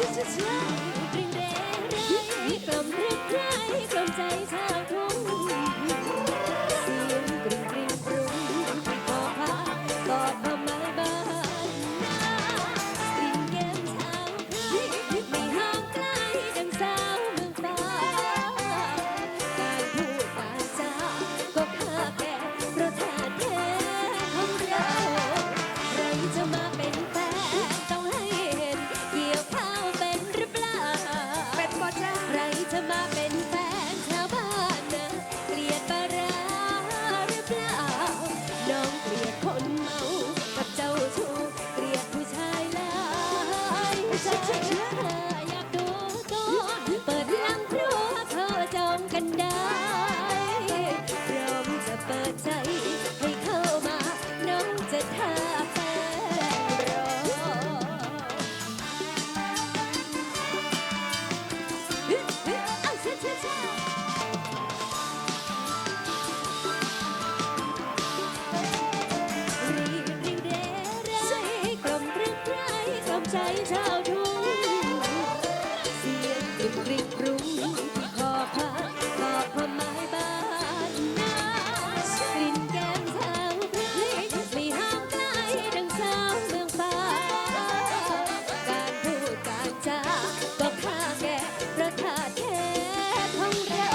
just as love. คนเมากับเจ้าชู้เกลียดผู้ชายหลายใจ ใจชาวทุ่งเสียงกริบกริบรุ้งขอพักขอพมายบ้านนากลิ่นแก้มสาวพริไม่ห้ามใจดังสาวเมืองฟ้า การพูดการจาก็ค่าแก่ประคาแค่ของเรา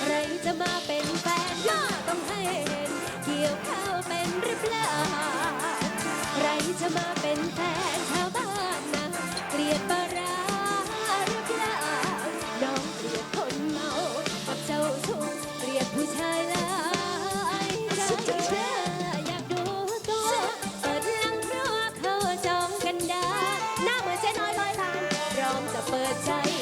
ใครจะมาเป็นแฟนก็ต้องให้เห็นเกี่ยวข้าวเป็นหรือเปล่า ใครจะมาเป็นแฟน เปิดใจ